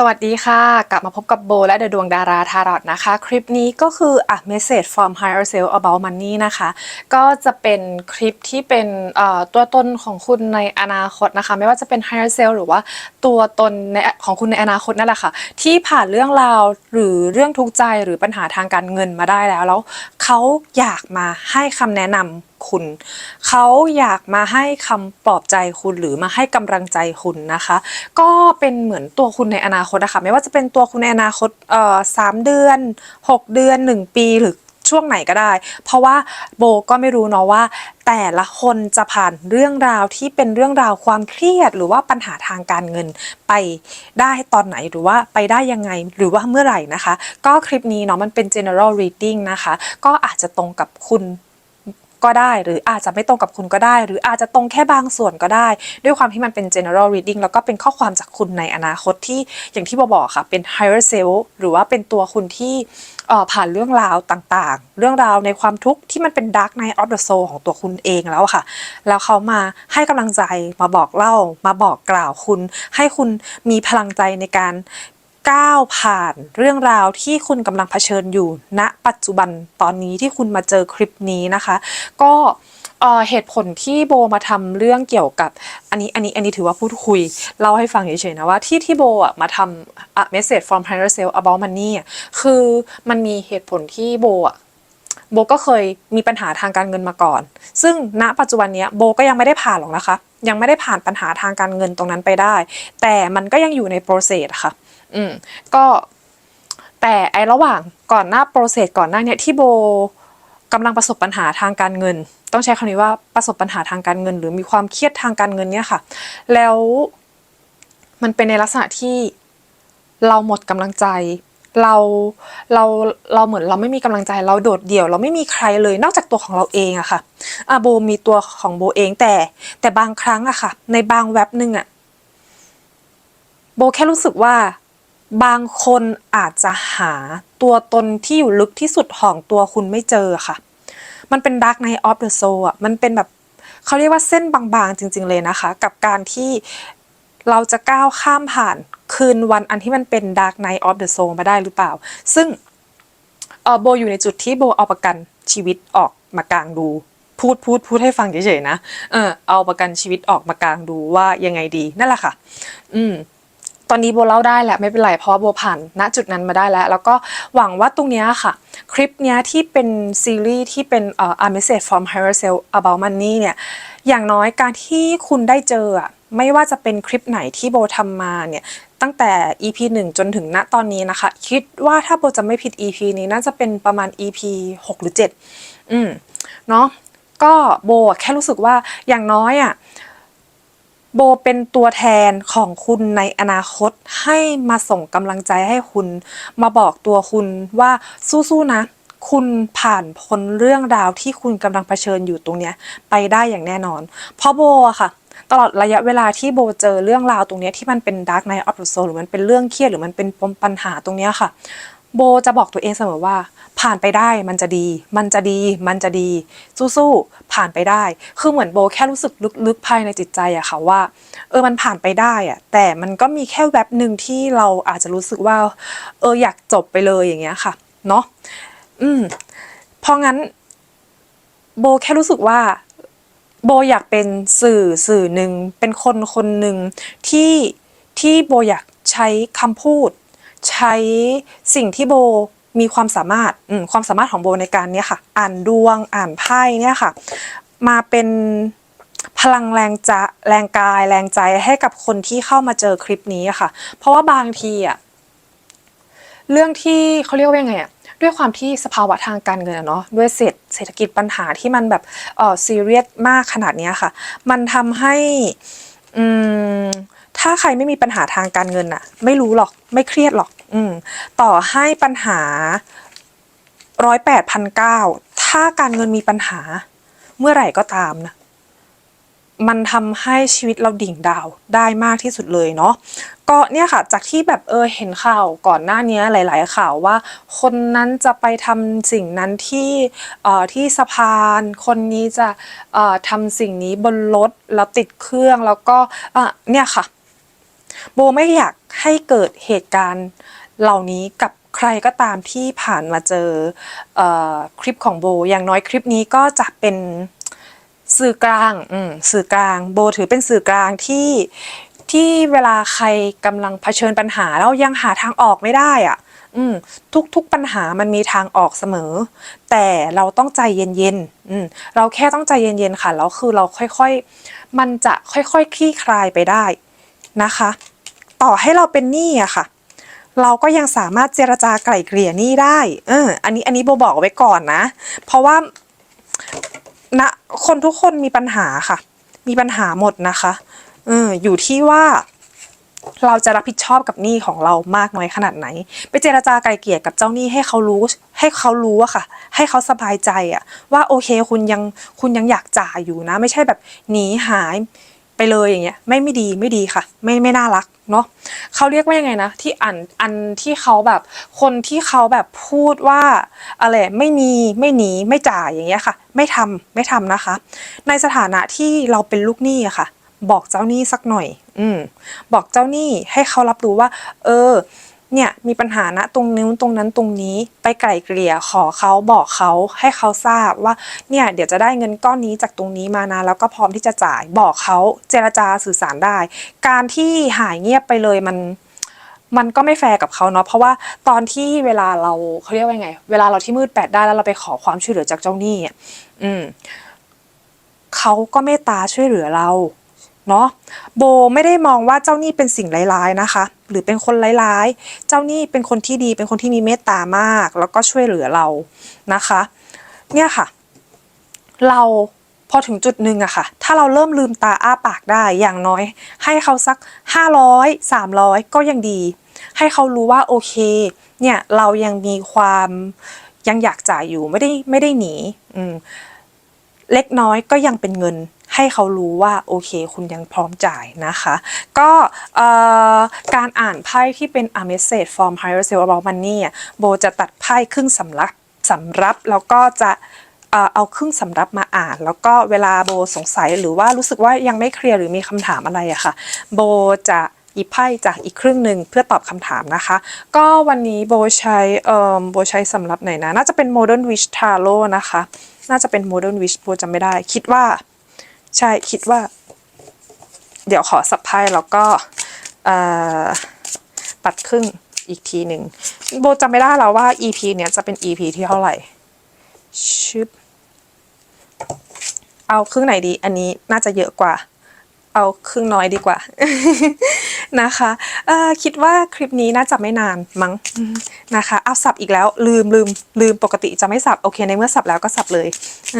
สวัสดีค่ะ กลับมาพบกับโบและเดอะดวงดาราทารอตนะคะ คลิปนี้ก็คืออะ message from higher self about money นะคะ ก็จะเป็นคลิปที่เป็นตัวตนของคุณในอนาคตนะคะ ไม่ว่าจะเป็น higher self หรือว่าตัวตนในของคุณในอนาคตนั่นแหละค่ะ ที่ผ่านเรื่องราวหรือเรื่องทุกข์ใจหรือปัญหาทางการเงินมาได้แล้วแล้วเขาอยากมาให้คำแนะนำ คุณ เขาอยากมาให้คำปลอบใจคุณหรือมาให้กำลังใจคุณนะคะ ก็เป็นเหมือนตัวคุณในอนาคตนะคะไม่ว่าจะเป็นตัวคุณในอนาคตเอ่อสามเดือน 6 เดือน 1 ปีหรือช่วงไหนก็ได้ เพราะว่าโบก็ไม่รู้เนาะว่า แต่ละคนจะผ่านเรื่องราวที่เป็นเรื่องราวความเครียด หรือว่าปัญหาทางการเงินไปได้ตอนไหนหรือว่าไปได้ยังไงหรือว่าเมื่อไหร่นะคะ ก็คลิปนี้เนาะมันเป็น general reading นะคะ ก็อาจจะตรงกับคุณ ก็ได้ หรืออาจจะไม่ตรงกับคุณก็ได้ หรืออาจจะตรงแค่บางส่วนก็ได้ ด้วยความที่มันเป็น general reading แล้วก็เป็นข้อความจากคุณในอนาคตที่อย่างที่บอบอกค่ะเป็น higher self หรือว่าเป็นตัวคุณที่ผ่านเรื่องราวต่างๆ เรื่องราวในความทุกข์ที่มันเป็น dark night of the soul ของตัวคุณเองแล้วค่ะ แล้วเขามาให้กำลังใจมาบอกเล่ามาบอกกล่าวคุณ ให้คุณมีพลังใจในการ ก้าวผ่านเรื่องราวที่คุณกำลังเผชิญอยู่ณปัจจุบันตอนนี้ที่คุณมาเจอคลิปนี้นะคะ ก็เหตุผลที่โบมาทำเรื่องเกี่ยวกับอันนี้อันนี้อันนี้ถือว่าพูดคุยเล่าให้ฟังเฉยๆนะว่าที่ที่โบอะมาทำอะ message from higher self about money อะคือมันมีเหตุผลที่โบอะโบก็เคยมีปัญหาทางการเงินมาก่อน ซึ่งณปัจจุบันนี้โบก็ยังไม่ได้ผ่านหรอกนะคะ ยังไม่ได้ผ่านปัญหาทางการเงินตรงนั้นไปได้ แต่มันก็ยังอยู่ใน process อะค่ะ อืมก็แต่ไอระหว่างก่อนหน้า process ก่อนหน้าเนี้ยที่โบกำลังประสบปัญหาทางการเงิน ต้องใช้คำนี้ว่าประสบปัญหาทางการเงิน หรือมีความเครียดทางการเงินเนี่ยค่ะ แล้วมันเป็นในลักษณะที่เราหมดกำลังใจ เราเราเราเหมือนเราไม่มีกำลังใจเราโดดเดี่ยว เราไม่มีใครเลยนอกจากตัวของเราเองอะค่ะอะโบมีตัวของโบเองแต่ แต่บางครั้งอะค่ะ ในบางแว็บหนึ่งอะโบแค่รู้สึกว่า บางคนอาจจะหาตัวตนที่อยู่ลึกที่สุดของตัวคุณไม่เจอค่ะ มันเป็น Dark Night of the Soul อะ มันเป็นแบบเขาเรียกว่าเส้นบางๆจริง ๆ เลยนะคะ กับการที่เราจะก้าวข้ามผ่านคืนวันอันที่มันเป็น Dark Night of the Soul มาได้หรือเปล่า ซึ่งโบอยู่ในจุดที่โบเอาประกันชีวิตออกมากลางดูพูดพูดพูดให้ฟังเฉยๆนะ เออเอาประกันชีวิตออกมากลางดูว่ายังไงดีนั่นแหละค่ะ อืม ตอนนี้โบเล่าได้แหละไม่เป็นไรเพราะโบผ่านณจุดนั้นมาได้แล้ว แล้วก็หวังว่าตรงนี้ค่ะ คลิปเนี้ยที่เป็นซีรีส์ที่เป็นเอ่อ A Message from Higher Self About Money เนี่ยอย่างน้อยการที่คุณได้เจออะไม่ว่าจะเป็นคลิปไหนที่โบทำมาเนี่ยตั้งแต่ EP 1 จนถึงณตอนนี้นะคะ คิดว่าถ้าโบจะไม่ผิด EP นี้น่าจะเป็นประมาณ EP 6 หรือ 7 อืมเนาะก็โบแค่รู้สึกว่าอย่างน้อยอะ โบเป็นตัวแทนของคุณในอนาคตให้มาส่งกำลังใจให้คุณ มาบอกตัวคุณว่าสู้ๆนะ คุณผ่านพ้นเรื่องราวที่คุณกำลังเผชิญอยู่ตรงเนี้ยไปได้อย่างแน่นอน เพราะโบอะค่ะตลอดระยะเวลาที่โบเจอเรื่องราวตรงนี้ที่มันเป็น Dark Night of the Soul หรือมันเป็นเรื่องเครียดหรือมันเป็นปมปัญหาตรงนี้ค่ะ โบจะบอกตัวเองเสมอว่า ผ่านไปได้มันจะดี มันจะดี มันจะดี สู้ๆผ่านไปได้ คือเหมือนโบแค่รู้สึกลึกๆภายในจิตใจอะค่ะว่า เออมันผ่านไปได้อะแต่มันก็มีแค่แวบหนึ่งที่เราอาจจะรู้สึกว่า เอออยากจบไปเลยอย่างเงี้ยค่ะ เนาะอืมเพราะงั้น โบแค่รู้สึกว่า โบอยากเป็นสื่อสื่อหนึ่งเป็นคนคนหนึ่งที่ที่โบอยากใช้คำพูด ใช้สิ่งที่โบมีความสามารถความสามารถของโบในการเนี้ยค่ะ อ่านดวงอ่านไพ่เนี่ยค่ะ มาเป็นพลังแรงจะแรงกายแรงใจให้กับคนที่เข้ามาเจอคลิปนี้ค่ะ เพราะว่าบางทีอะเรื่องที่เขาเรียกว่ายังไงอะด้วยความที่สภาวะทางการเงินเนาะด้วยเศรษฐเศรษฐกิจปัญหาที่มันแบบเออซีเรียสมากขนาดนี้ค่ะ มันทำให้อืม ถ้าใครไม่มีปัญหาทางการเงินอะไม่รู้หรอกไม่เครียดหรอก อืม ต่อให้ปัญหาร้อยแปดพันเก้าถ้าการเงินมีปัญหา เมื่อไหร่ก็ตามนะมันทำให้ชีวิตเราดิ่งดาวได้มากที่สุดเลยเนาะก็เนี่ยค่ะ จากที่แบบเออเห็นข่าวก่อนหน้านี้หลาย ๆ ข่าวว่า คนนั้นจะไปทำสิ่งนั้นที่เอ่อที่สะพาน คนนี้จะเอ่อทำสิ่งนี้บนรถแล้วติดเครื่องแล้วก็อะเนี่ยค่ะ โบไม่อยากให้เกิดเหตุการณ์เหล่านี้กับใครก็ตามที่ผ่านมาเจออคลิปของโบ อย่างน้อยคลิปนี้ก็จะเป็นสื่อกลางสื่อกลาง โบถือเป็นสื่อกลางที่ที่เวลาใครกำลังเผชิญปัญหาแล้วยังหาทางออกไม่ได้อะอืมทุกๆปัญหามันมีทางออกเสมอ แต่เราต้องใจเย็นๆเราแค่ต้องใจเย็นๆค่ะแล้วคือเราค่อยๆ มันจะค่อยๆคลี่คลายไปได้นะคะ ต่อให้เราเป็นหนี้อะค่ะ เราก็ยังสามารถเจรจาไกล่เกลี่ยหนี้ได้เอออันนี้อันนี้โบบอกไว้ก่อนนะ เพราะว่าณคนทุกคนมีปัญหาค่ะ มีปัญหาหมดนะคะเอออยู่ที่ว่าเราจะรับผิดชอบกับหนี้ของเรามากน้อยขนาดไหน ไปเจรจาไกลเกลี่ยกับเจ้าหนี้ให้เขารู้ ให้เขารู้อะค่ะ ให้เขาสบายใจอะว่าโอเคคุณยังคุณยังอยากจ่ายอยู่นะ ไม่ใช่แบบหนีหาย ไปเลยอย่างเงี้ยไม่ไม่ดีไม่ดีค่ะ ไม่ไม่น่ารักเนาะเขาเรียกว่ายังไงนะที่อันอันที่เขาแบบคนที่เขาแบบพูดว่าอะไรไม่มีไม่หนีไม่จ่ายอย่างเงี้ยค่ะ ไม่ทำไม่ทำนะคะ ในสถานะที่เราเป็นลูกหนี้อะค่ะ บอกเจ้าหนี้สักหน่อย อืมบอกเจ้าหนี้ให้เขารับรู้ว่า เออ เนี่ยมีปัญหานะตรงนู้นตรงนั้นตรงนี้ไปไกล่เกลี่ยขอเขาบอกเขาให้เขาทราบว่าเนี่ยเดี๋ยวจะได้เงินก้อนนี้จากตรงนี้มานะแล้วก็พร้อมที่จะจ่ายบอกเขาเจรจาสื่อสารได้ การที่หายเงียบไปเลยมันมันก็ไม่แฟร์กับเขาเนาะเพราะว่าตอนที่เวลาเราเขาเรียกว่าไง เวลาเราที่มืดแปดได้แล้วเราไปขอความช่วยเหลือจากเจ้าหนี้อะอืมเขาก็เมตตาช่วยเหลือเราเนาะโบไม่ได้มองว่าเจ้าหนี้เป็นสิ่งร้ายๆนะคะ หรือเป็นคนร้ายๆ เจ้าหนี้เป็นคนที่ดีเป็นคนที่มีเมตตามาก แล้วก็ช่วยเหลือเรานะคะ เนี่ยค่ะ เราพอถึงจุดหนึ่งอะค่ะ ถ้าเราเริ่มลืมตาอ้าปากได้อย่างน้อย ให้เขาสัก 500 300 ก็ยังดี ให้เขารู้ว่าโอเค เนี่ยเรายังมีความยังอยากจ่ายอยู่ไม่ได้ไม่ได้หนีอืมเล็กน้อยก็ยังเป็นเงิน ให้เขารู้ว่าโอเค คุณยังพร้อมจ่ายนะคะ ก็การอ่านไพ่ที่เป็น a message from higher self about money อะโบจะตัดไพ่ครึ่งสำรับสำรับแล้วก็จะเอ่อเอาครึ่งสำรับมาอ่าน แล้วก็เวลาโบสงสัยหรือว่ารู้สึกว่ายังไม่เคลียร์หรือมีคำถามอะไรอะค่ะ โบจะหยิบไพ่จากอีกครึ่งหนึ่งเพื่อตอบคำถามนะคะ ก็วันนี้โบใช้เอ่อโบใช้สำรับไหนนะ น่าจะเป็น Modern Wish Tarot นะคะ น่าจะเป็น Modern Wish โบจำไม่ได้ คิดว่า ใช่คิดว่า เดี๋ยวขอสับไพ่แล้วก็เอ่อตัดครึ่งอีกทีหนึ่งโบจำไม่ได้แล้วว่า EP เนี้ยจะเป็น EP ที่เท่าไหร่ชึบเอาครึ่งไหนดี อันนี้น่าจะเยอะกว่า เอาครึ่งน้อยดีกว่า นะคะเอ่อคิดว่าคลิปนี้น่าจะไม่นานมั้งนะคะเอาสับอีกแล้ว ลืมลืมลืมปกติจะไม่สับโอเคในเมื่อสับแล้วก็สับเลยเ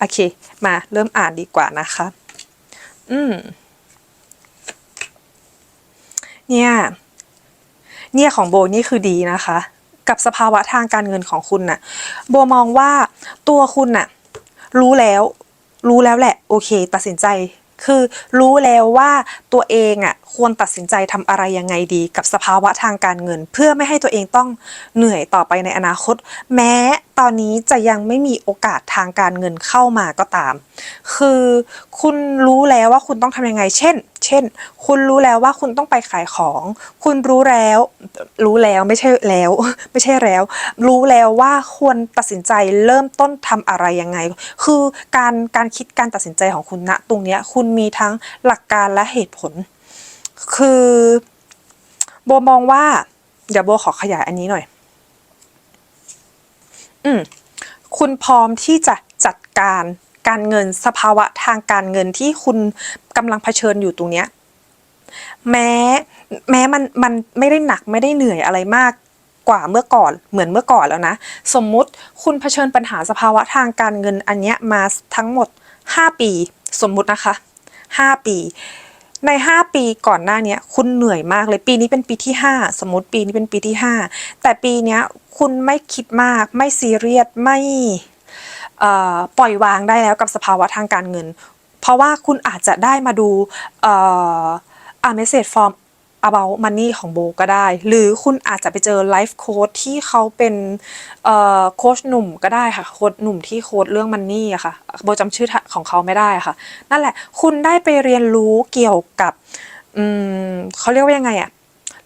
โอเค มาเริ่มอ่านดีกว่านะคะ อืม เนี่ย เนี่ยของโบนี่คือดีนะคะ กับสภาวะทางการเงินของคุณน่ะ โบมองว่าตัวคุณน่ะ รู้แล้ว รู้แล้วแหละ โอเค ตัดสินใจคือรู้แล้วว่าตัวเองอะควรตัดสินใจทำอะไรยังไงดีกับสภาวะทางการเงิน เพื่อไม่ให้ตัวเองต้องเหนื่อยต่อไปในอนาคต แม้ ตอนนี้จะยังไม่มีโอกาสทางการเงินเข้ามาก็ตาม คือคุณรู้แล้วว่าคุณต้องทำยังไง เช่น เช่น คุณรู้แล้วว่าคุณต้องไปขายของ คุณรู้แล้ว รู้แล้วไม่ใช่แล้ว ไม่ใช่แล้ว รู้แล้วว่าควรตัดสินใจเริ่มต้นทำอะไรยังไง คือการการคิดการตัดสินใจของคุณณตรงเนี้ยคุณมีทั้งหลักการและเหตุผล คือโบมองว่าเดี๋ยวโบขอขยายอันนี้หน่อย อืมคุณพร้อมที่จะจัดการการเงินสภาวะทางการเงินที่คุณกำลังเผชิญอยู่ตรงเนี้ยแม้แม้มันมันไม่ได้หนักไม่ได้เหนื่อยอะไรมากกว่าเมื่อก่อนเหมือนเมื่อก่อนแล้วนะ สมมุติคุณเผชิญปัญหาสภาวะทางการเงินอันเนี้ยมาทั้งหมด 5 ปี สมมุตินะคะ 5 ปี ใน 5 ปีก่อนหน้านี้คุณเหนื่อยมากเลยปีนี้เป็นปีที่ 5 สมมติปีนี้เป็นปีที่ 5 แต่ปีนี้คุณไม่คิดมาก ไม่ซีเรียสไม่ปล่อยวางได้แล้วกับสภาวะทางการเงิน เพราะว่าคุณอาจจะได้มาดูอ่อ a message from about money ของโบก็ได้ หรือคุณอาจจะไปเจอไลฟ์โค้ดที่เขาเป็นโค้ชหนุ่มก็ได้ค่ะโค้ชหนุ่มที่โค้ดเรื่องมันนี่อะค่ะโบจำชื่อของเขาไม่ได้ค่ะ นั่นแหละคุณได้ไปเรียนรู้เกี่ยวกับเขาเรียกว่ายังไงอะ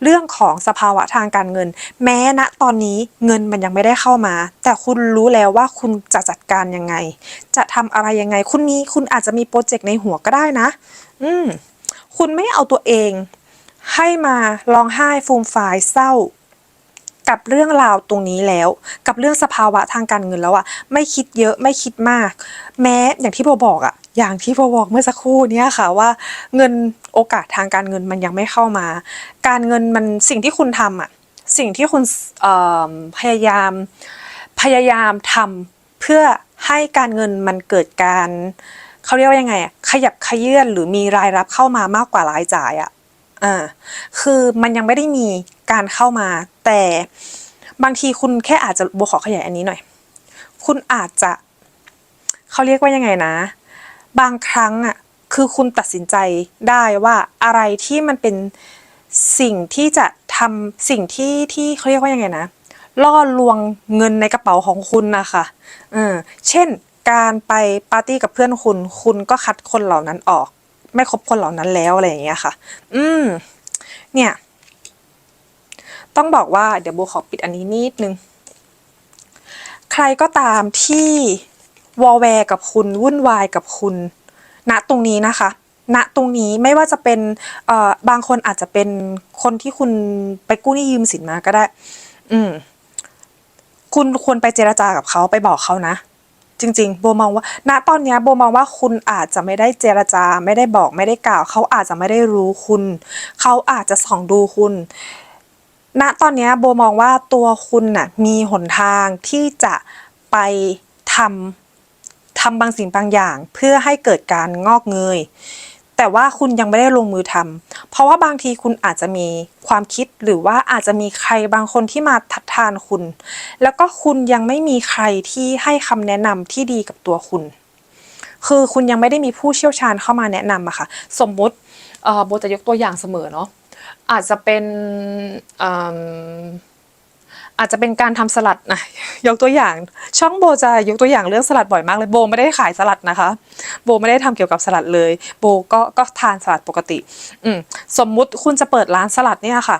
เรื่องของสภาวะทางการเงิน แม้ณตอนนี้เงินมันยังไม่ได้เข้ามา แต่คุณรู้แล้วว่าคุณจะจัดการยังไง จะทำอะไรยังไง คุณมีคุณอาจจะมีโปรเจกต์ในหัวก็ได้นะ อืมคุณไม่เอาตัวเอง ให้มาร้องไห้ฟูมฟายเศร้า กับเรื่องราวตรงนี้แล้ว กับเรื่องสภาวะทางการเงินแล้วอะไม่คิดเยอะไม่คิดมาก แม้อย่างที่โบบอกอะอย่างที่โบบอกเมื่อสักครู่เนี้ยค่ะว่าเงินโอกาสทางการเงินมันยังไม่เข้ามา การเงินมันสิ่งที่คุณทำอะสิ่งที่คุณพยายามพยายามทำเพื่อให้การเงินมันเกิดการเขาเรียกว่ายังไงขยับขยื่นหรือมีรายรับเข้ามามากกว่ารายจ่ายอะ อ่าคือมันยังไม่ได้มีการเข้ามา แต่บางทีคุณแค่อาจจะโบขอขยายอันนี้หน่อย คุณอาจจะเขาเรียกว่ายังไงนะ บางครั้งอะคือคุณตัดสินใจได้ว่าอะไรที่มันเป็นสิ่งที่จะทำสิ่งที่ที่เขาเรียกว่ายังไงนะล่อลวงเงินในกระเป๋าของคุณนะคะเออเช่นการไปปาร์ตี้กับเพื่อนคุณ คุณก็คัดคนเหล่านั้นออก ไม่คบคนเหล่านั้นแล้วอะไรอย่างเงี้ยค่ะ อืม เนี่ย ต้องบอกว่าเดี๋ยวโบขอปิดอันนี้นิดนึง ใครก็ตามที่วอลแวร์กับคุณวุ่นวายกับคุณ ณตรงนี้นะคะณตรงนี้ไม่ว่าจะเป็นเอ่อบางคนอาจจะเป็นคนที่คุณไปกู้หนี้ยืมสินมาก็ได้ อืม คุณควรไปเจรจากับเขาไปบอกเขานะ จริงๆ โบมองว่า ณตอนนี้โบมองว่าคุณอาจจะไม่ได้เจรจา ไม่ได้บอกไม่ได้กล่าว เขาอาจจะไม่ได้รู้คุณ เขาอาจจะส่องดูคุณ ณตอนนี้โบมองว่าตัวคุณน่ะมีหนทางที่จะไปทำทำบางสิ่งบางอย่าง เพื่อให้เกิดการงอกเงย แต่ว่าคุณยังไม่ได้ลงมือทำเพราะว่าบางทีคุณอาจจะมีความคิดหรือว่าอาจจะมีใครบางคนที่มาทัดทานคุณ แล้วก็คุณยังไม่มีใครที่ให้คำแนะนำที่ดีกับตัวคุณ คือคุณยังไม่ได้มีผู้เชี่ยวชาญเข้ามาแนะนำอะค่ะ สมมุติโบจะยกตัวอย่างเสมอเนาะอาจจะเป็น อาจจะเป็นการทำสลัดนะยกตัวอย่าง ช่องโบจะยกตัวอย่างเรื่องสลัดบ่อยมากเลยโบไม่ได้ขายสลัดนะคะ โบไม่ได้ทำเกี่ยวกับสลัดเลย โบก็ก็ทานสลัดปกติ อืสมมุติคุณจะเปิดร้านสลัดเนี่ยค่ะ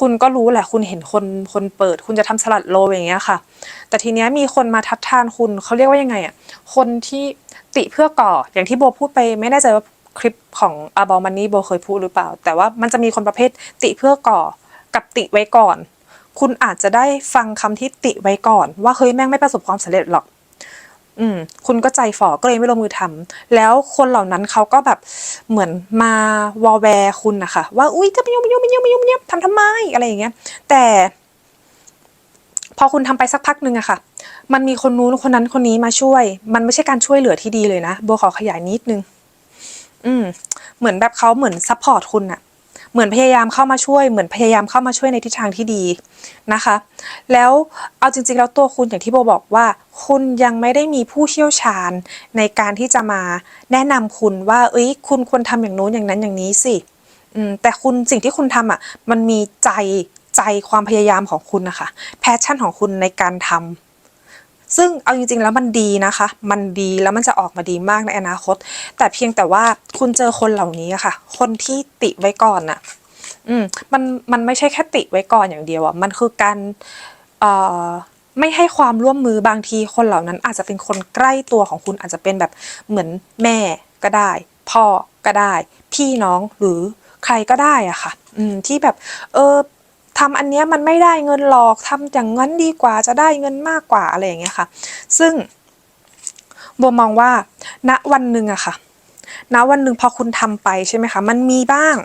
คุณก็รู้แหละคุณเห็นคนคนเปิด คุณจะทำสลัดโลอย่างเงี้ยค่ะ แต่ทีเนี้ยมีคนมาทัดทานคุณเขาเรียกว่ายังไงอะคนที่ติเพื่อก่ออย่างที่โบพูดไปไม่แน่ใจว่าคลิปของอาบอมันนี่โบเคยพูดหรือเปล่า แต่ว่ามันจะมีคนประเภทติเพื่อก่อกับติไว้ก่อน คุณอาจจะได้ฟังคำที่ติไว้ก่อน ว่าเฮ้ยแม่งไม่ประสบความสำเร็จหรอก อืม คุณก็ใจฝ่อก็เลยไม่ลงมือทำแล้วคนเหล่านั้นเขาก็แบบเหมือนมาวอลแวร์คุณนะคะว่าอุ้ยจะไปยุ่งไปยุ่งไปยุ่งไปยุ่งไปยุ่งทำทำไมอะไรอย่างเงี้ย แต่ พอคุณทำไปสักพักหนึ่งอะค่ะ มันมีคนนู้นคนนั้นคนนี้มาช่วย มันไม่ใช่การช่วยเหลือที่ดีเลยนะโบขอขยายนิดนึง อืม เหมือนแบบเขาเหมือนซัพพอร์ตคุณอะ เหมือนพยายามเข้ามาช่วย เหมือนพยายามเข้ามาช่วยในทิศทางที่ดีนะคะ แล้วเอาจริง ๆ แล้วตัวคุณอย่างที่โบบอกว่า คุณยังไม่ได้มีผู้เชี่ยวชาญในการที่จะมาแนะนำคุณว่า เอ้ย คุณควรทำอย่างโน้นอย่างนั้นอย่างนี้สิแต่คุณสิ่งที่คุณทำอะ มันมีใจใจความพยายามของคุณนะคะ แพชชั่นของคุณในการทำ ซึ่งเอาจริงๆ แล้วมันดีนะคะ มันดีแล้วมันจะออกมาดีมากในอนาคต แต่เพียงแต่ว่าคุณเจอคนเหล่านี้ค่ะ คนที่ติไว้ก่อนน่ะ อืม มันมันไม่ใช่แค่ติไว้ก่อนอย่างเดียวอะ มันคือการเอ่อไม่ให้ความร่วมมือบางทีคนเหล่านั้นอาจจะเป็นคนใกล้ตัวของคุณอาจจะเป็นแบบเหมือนแม่ก็ได้ พ่อก็ได้ พี่น้องหรือใครก็ได้อะค่ะ อืมที่แบบ เออ ทำอันเนี้ยมันไม่ได้เงินหรอกทำอย่างนั้นดีกว่าจะได้เงินมากกว่าอะไรอย่างเงี้ยค่ะ ซึ่งโบมองว่า ณวันหนึ่งอะค่ะ ณวันหนึ่งพอคุณทำไปใช่ไหมคะ มันมีบ้าง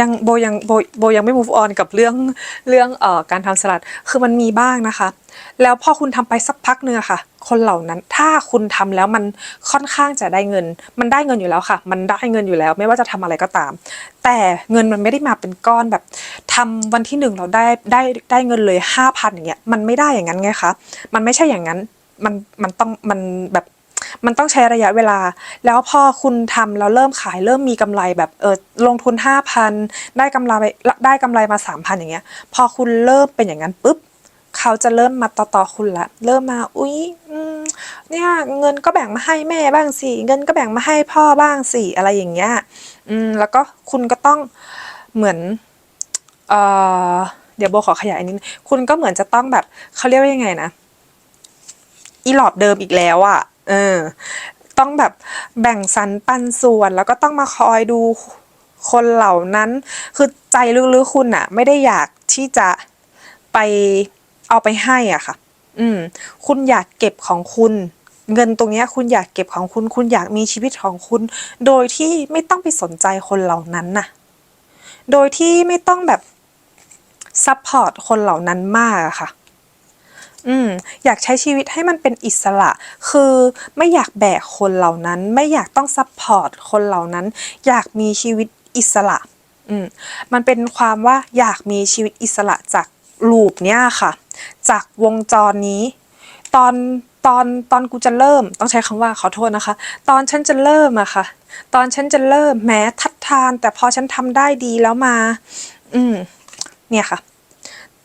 ยังโบยังโบโบยังไม่ move on กับเรื่องเรื่องเอ่อการทำสลัด คือมันมีบ้างนะคะ แล้วพอคุณทำไปสักพักเนื้อะค่ะ คนเหล่านั้นถ้าคุณทำแล้วมันค่อนข้างจะได้เงิน มันได้เงินอยู่แล้วค่ะ มันได้เงินอยู่แล้ว ไม่ว่าจะทำอะไรก็ตาม แต่เงินมันไม่ได้มาเป็นก้อนแบบทำวันที่หนึ่งเราได้ได้ได้เงินเลยห้าพันอย่างเงี้ยมันไม่ได้อย่างนั้นไงคะมันไม่ใช่อย่างนั้นมันมันต้องมันแบบมันต้องใช้ระยะเวลา แล้วพอคุณทำแล้วเริ่มขายเริ่มมีกำไรแบบเออลงทุนห้าพันได้กำไรได้กำไรมาสามพันอย่างเงี้ย พอคุณเริ่มเป็นอย่างนั้นปุ๊บ เขาจะเริ่มมาต่อต่อคุณละ เริ่มมาอุ๊ยเนี่ยเงินก็แบ่งมาให้แม่บ้างสิเงินก็แบ่งมาให้พ่อบ้างสิอะไรอย่างเงี้ยอืมแล้วก็คุณก็ต้องเหมือนเอ่อเดี๋ยวโบขอขยายนิดนึงคุณก็เหมือนจะต้องแบบเขาเรียกว่ายังไงนะอีหลอบเดิมอีกแล้วอะ่ะเออ ต้องแบบแบ่งสรรปันส่วน แล้วก็ต้องมาคอยดูคนเหล่านั้น คือใจลึกๆคุณอะไม่ได้อยากที่จะไป เอาไปให้อะค่ะ อืม คุณอยากเก็บของคุณ เงินตรงนี้คุณอยากเก็บของคุณ คุณอยากมีชีวิตของคุณ โดยที่ไม่ต้องไปสนใจคนเหล่านั้นน่ะ โดยที่ไม่ต้องแบบซัพพอร์ตคนเหล่านั้นมากอะค่ะ อืม อยากใช้ชีวิตให้มันเป็นอิสระ คือไม่อยากแบกคนเหล่านั้น ไม่อยากต้องซัพพอร์ตคนเหล่านั้น อยากมีชีวิตอิสระ อืม มันเป็นความว่าอยากมีชีวิตอิสระจาก ลูปเนี้ยค่ะ จากวงจรนี้ ตอนตอนตอนกูจะเริ่มต้องใช้คำว่าขอโทษนะคะ ตอนฉันจะเริ่มอะค่ะ ตอนฉันจะเริ่มแม้ทัดทาน แต่พอฉันทำได้ดีแล้วมา อืม เนี่ยค่ะ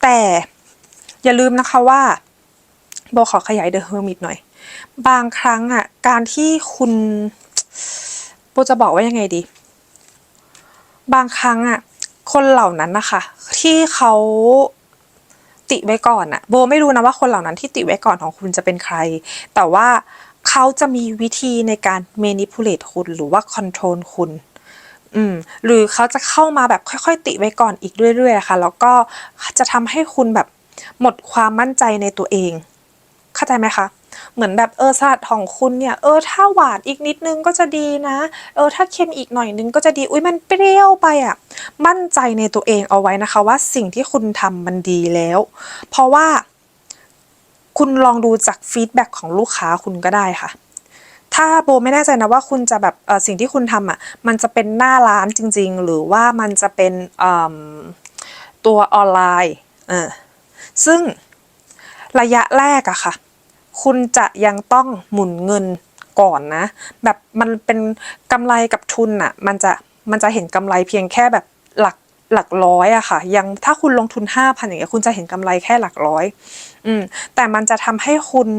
แต่อย่าลืมนะคะว่าโบขอขยายเดอะเฮอร์มิตหน่อย บางครั้งอะการที่คุณโบจะบอกว่ายังไงดี บางครั้งอะคนเหล่านั้นนะคะ ที่เขา ติไว้ก่อนอะโบไม่รู้นะว่าคนเหล่านั้นที่ติไว้ก่อนของคุณจะเป็นใคร แต่ว่าเขาจะมีวิธีในการเมนิพูเลตคุณหรือว่าคอนโทรลคุณอืมหรือเขาจะเข้ามาแบบค่อยๆ ติไว้ก่อนอีกเรื่อยๆค่ะ แล้วก็จะทำให้คุณแบบหมดความมั่นใจในตัวเอง เข้าใจไหมคะ เหมือนแบบเออสลัดของคุณเนี่ยเออถ้าหวานอีกนิดนึงก็จะดีนะ เออถ้าเค็มอีกหน่อยนึงก็จะดีอุ้ยมันเปรี้ยวไปอะมั่นใจในตัวเองเอาไว้นะคะว่าสิ่งที่คุณทำมันดีแล้ว เพราะว่าคุณลองดูจากฟีดแบ็กของลูกค้าคุณก็ได้ค่ะ ถ้าโบไม่แน่ใจนะว่าคุณจะแบบเออสิ่งที่คุณทำอะ มันจะเป็นหน้าร้านจริง ๆ หรือว่ามันจะเป็นตัวออนไลน์เออซึ่งระยะแรกอะค่ะ คุณจะยังต้องหมุนเงินก่อนนะ แบบมันเป็นกำไรกับทุนอะมันจะมันจะเห็นกำไรเพียงแค่แบบหลักหลักร้อยอะค่ะ ยังถ้าคุณลงทุนห้าพันอย่างเงี้ยคุณจะเห็นกำไรแค่หลักร้อย อืม แต่มันจะทำให้คุณ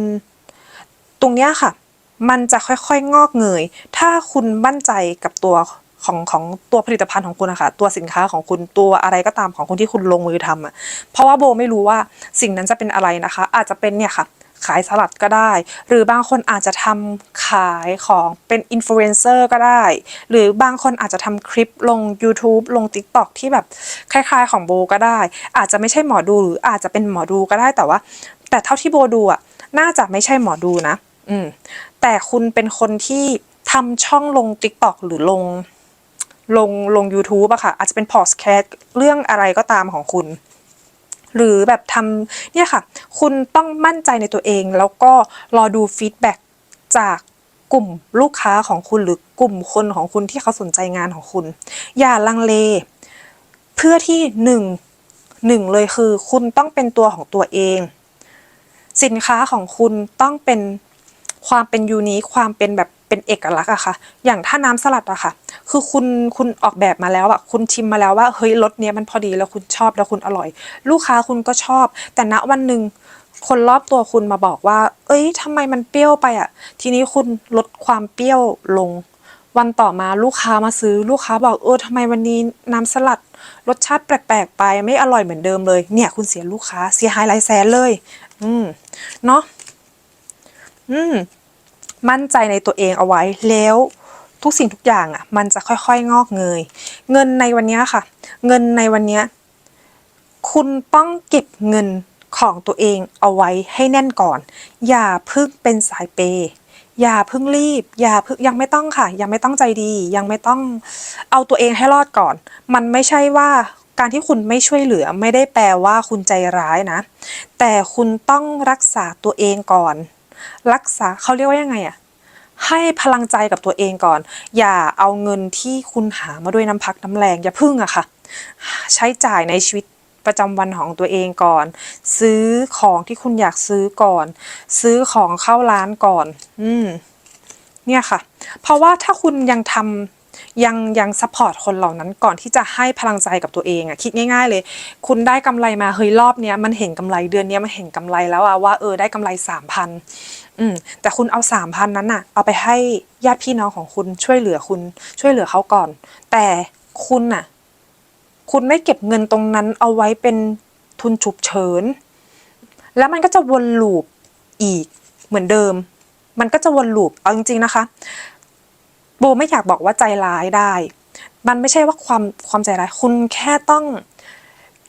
ตรงเนี้ยค่ะ มันจะค่อยๆงอกเงย ถ้าคุณมั่นใจกับตัวของของตัวผลิตภัณฑ์ของคุณอะค่ะตัวสินค้าของคุณตัวอะไรก็ตามของคุณที่คุณลงมือทำอะเพราะว่าโบไม่รู้ว่าสิ่งนั้นจะเป็นอะไรนะคะ อาจจะเป็นเนี่ยค่ะ ขายสลัดก็ได้ หรือบางคนอาจจะทำขายของเป็นอินฟลูเอนเซอร์ก็ได้ หรือบางคนอาจจะทำคลิปลง YouTube ลง TikTok ที่แบบคล้ายๆของโบก็ได้ อาจจะไม่ใช่หมอดูหรืออาจจะเป็นหมอดูก็ได้แต่ว่า แต่เท่าที่โบดูอะน่าจะไม่ใช่หมอดูนะ อืม แต่คุณเป็นคนที่ทำช่องลง TikTok หรือลงลงลง YouTube อะค่ะ อาจจะเป็นพอดแคสต์เรื่องอะไรก็ตามของคุณ หรือแบบทำเนี่ยค่ะ คุณต้องมั่นใจในตัวเอง แล้วก็รอดูฟีดแบ็กจากกลุ่มลูกค้าของคุณหรือกลุ่มคนของคุณที่เขาสนใจงานของคุณ อย่าลังเล เพื่อที่หนึ่งหนึ่งเลยคือ คุณต้องเป็นตัวของตัวเอง สินค้าของคุณต้องเป็นความเป็นยูนิคความเป็นแบบเป็นเอกลักษณ์อะค่ะ อย่างถ้าน้ำสลัดอะค่ะ คือคุณคุณออกแบบมาแล้วอะคุณชิมมาแล้วว่าเฮ้ยรสเนี้ยมันพอดีแล้วคุณชอบแล้วคุณอร่อย ลูกค้าคุณก็ชอบ แต่ณวันหนึ่งคนรอบตัวคุณมาบอกว่า เอ้ยทำไมมันเปรี้ยวไปอะทีนี้คุณลดความเปรี้ยวลง วันต่อมาลูกค้ามาซื้อลูกค้าบอกเออทำไมวันนี้น้ำสลัด รสชาติแปลกๆไปไม่อร่อยเหมือนเดิมเลย เนี่ย คุณเสียลูกค้าเสียหายหลายแสนเลย อืมเนาะอืม มั่นใจในตัวเองเอาไว้แล้วทุกสิ่งทุกอย่างอะ มันจะค่อยๆ งอกเงย เงินในวันเนี้ยค่ะ เงินในวันเนี้ยคุณต้องเก็บเงินของตัวเองเอาไว้ให้แน่นก่อน อย่าเพึ่งเป็นสายเปย์อย่าเพึ่งรีบ อย่าเพึ่งยังไม่ต้องค่ะ ยังไม่ต้องใจดี ยังไม่ต้องเอาตัวเองให้รอดก่อน มันไม่ใช่ว่าการที่คุณไม่ช่วยเหลือไม่ได้แปลว่าคุณใจร้ายนะ แต่คุณต้องรักษาตัวเองก่อน รักษาเขาเรียกว่ายังไงอะให้พลังใจกับตัวเองก่อน อย่าเอาเงินที่คุณหามาด้วยน้ำพักน้ำแรงอย่าพึ่งอะค่ะ ใช้จ่ายในชีวิตประจำวันของตัวเองก่อน ซื้อของที่คุณอยากซื้อก่อน ซื้อของเข้าร้านก่อน อืม เนี่ยค่ะ เพราะว่าถ้าคุณยังท ยังยังซัพพอร์ตคนเหล่านั้นก่อนที่จะให้พลังใจกับตัวเองอะคิดง่ายๆเลย คุณได้กำไรมาเฮ้ยรอบเนี้ยมันเห็นกำไรเดือนเนี้ยมันเห็นกำไรแล้วอะว่าเออได้กำไรสามพันอืมแต่คุณเอาสามพันนั้นอะเอาไปให้ญาติพี่น้องของคุณช่วยเหลือคุณช่วยเหลือเขาก่อน แต่คุณน่ะคุณไม่เก็บเงินตรงนั้นเอาไว้เป็นทุนฉุกเฉิน แล้วมันก็จะวนลูปอีกเหมือนเดิม มันก็จะวนลูปเอาจริงๆนะคะ โบไม่อยากบอกว่าใจร้ายได้ มันไม่ใช่ว่าความความใจร้าย คุณแค่ต้อง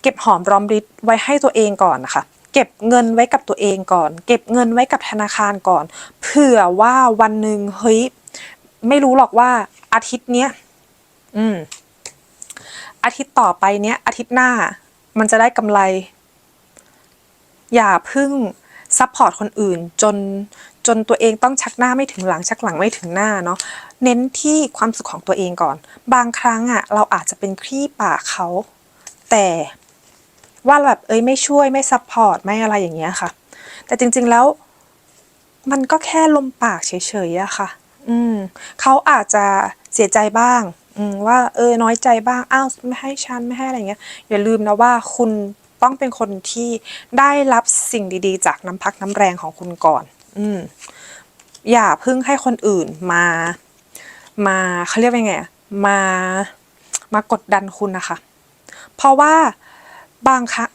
เก็บหอมรอมริบไว้ให้ตัวเองก่อนนะคะ เก็บเงินไว้กับตัวเองก่อน เก็บเงินไว้กับธนาคารก่อน เผื่อว่าวันหนึ่งเฮ้ยไม่รู้หรอกว่าอาทิตย์เนี้ยอืม อาทิตย์ต่อไปเนี้ยอาทิตย์หน้า มันจะได้กำไร อย่าพึ่ง ซัพพอร์ตคนอื่นจนจนตัวเองต้องชักหน้าไม่ถึงหลังชักหลังไม่ถึงหน้าเนาะเน้นที่ความสุขของตัวเองก่อน บางครั้งอะเราอาจจะเป็นคลี่ปากเขาแต่ว่าแบบเอ้ยไม่ช่วยไม่ซัพพอร์ตไม่อะไรอย่างเงี้ยค่ะ แต่จริงๆแล้วมันก็แค่ลมปากเฉยๆอะค่ะ อืมเขาอาจจะเสียใจบ้าง อืมว่าเออน้อยใจบ้างอ้าวไม่ให้ฉันไม่ให้อะไรเงี้ยอย่าลืมนะว่าคุณ ต้องเป็นคนที่ได้รับสิ่งดีๆ จากน้ำพักน้ำแรงของคุณก่อน อืมอย่าเพึ่งให้คนอื่นมา มาเขาเรียกว่าไงมามากดดันคุณนะคะ เพราะว่าบางครั้ง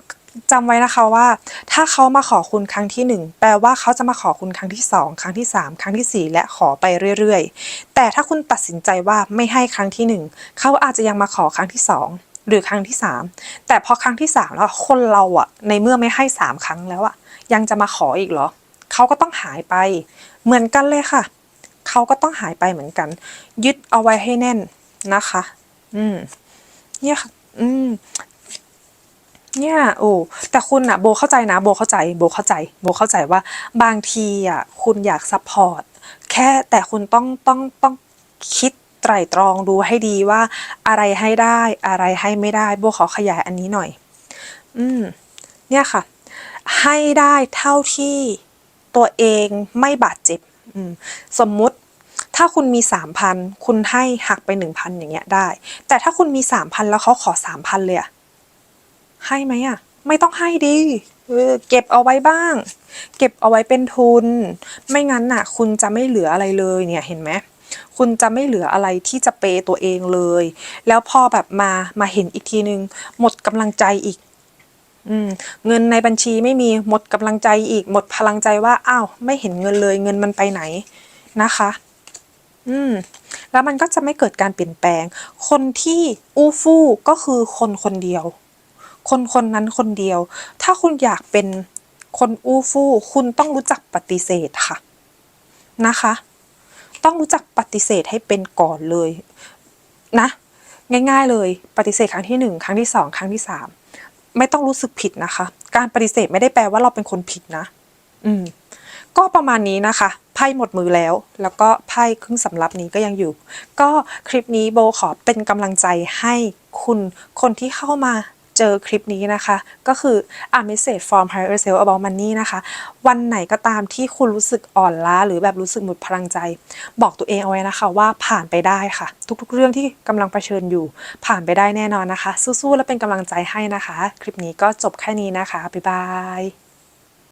จำไว้นะคะว่า ถ้าเขามาขอคุณครั้งที่หนึ่งแปลว่าเขาจะมาขอคุณครั้งที่สองครั้งที่สามครั้งที่สี่และขอไปเรื่อย ๆ แต่ถ้าคุณตัดสินใจว่าไม่ให้ครั้งที่หนึ่งเขาอาจจะยังมาขอครั้งที่สอง หรือครั้งที่สามแต่พอครั้งที่สามแล้วคนเราอะในเมื่อไม่ให้สามครั้งแล้วอะยังจะมาขออีกเหรอเขาก็ต้องหายไป เหมือนกันเลยค่ะเขาก็ต้องหายไปเหมือนกัน ยึดเอาไว้ให้แน่นนะคะ อืม เนี่ยค่ะอืมเนี่ยโอ้แต่คุณอะโบเข้าใจนะ โบเข้าใจ โบเข้าใจ โบเข้าใจว่า บางทีอะคุณอยากซัพพอร์ตแค่แต่คุณต้องต้องต้องคิด ไตร่ตรองดูให้ดีว่า อะไรให้ได้อะไรให้ไม่ได้โบขอขยายอันนี้หน่อย อืม เนี่ยค่ะ ให้ได้เท่าที่ตัวเองไม่บาดเจ็บ อืม สมมุติถ้าคุณมีสามพันคุณให้หักไปหนึ่งพันอย่างเงี้ยได้ แต่ถ้าคุณมีสามพันแล้วเขาขอสามพันเลยอะให้ไหมอะไม่ต้องให้ดีเก็บเอาไว้บ้าง เก็บเอาไว้เป็นทุน ไม่งั้นน่ะ คุณจะไม่เหลืออะไรเลยเนี่ยเห็นไหม คุณจะไม่เหลืออะไรที่จะเปย์ตัวเองเลย แล้วพอแบบมามาเห็นอีกทีนึง หมดกำลังใจอีกอืเงินในบัญชีไม่มีหมดกำลังใจอีก หมดพลังใจว่าอ้าวไม่เห็นเงินเลย เงินมันไปไหนนะคะ อืม แล้วมันก็จะไม่เกิดการเปลี่ยนแปลง คนที่อู้ฟู่ก็คือคนคนเดียว คนคนนั้นคนเดียว ถ้าคุณอยากเป็นคนอู้ฟู่คุณต้องรู้จักปฏิเสธค่ะ นะคะ ต้องรู้จักปฏิเสธให้เป็นก่อนเลยนะ ง่าย ๆ เลยปฏิเสธครั้งที่หนึ่งครั้งที่สองครั้งที่สามไม่ต้องรู้สึกผิดนะคะ การปฏิเสธไม่ได้แปลว่าเราเป็นคนผิดนะ อืม ก็ประมาณนี้นะคะ ไพ่หมดมือแล้ว แล้วก็ไพ่ครึ่งสำรับนี้ก็ยังอยู่ ก็คลิปนี้โบขอเป็นกำลังใจให้คุณคนที่เข้ามา เจอคลิปนี้นะคะ ก็คือ a message from higher self about money นะคะ วันไหนก็ตามที่คุณรู้สึกอ่อนล้า หรือแบบรู้สึกหมดพลังใจ บอกตัวเองเอาไว้นะคะว่าผ่านไปได้ค่ะ ทุกๆ เรื่องที่กำลังเผชิญอยู่ ผ่านไปได้แน่นอนนะคะ สู้ๆ และเป็นกำลังใจให้นะคะ คลิปนี้ก็จบแค่นี้นะคะบ๊ายบาย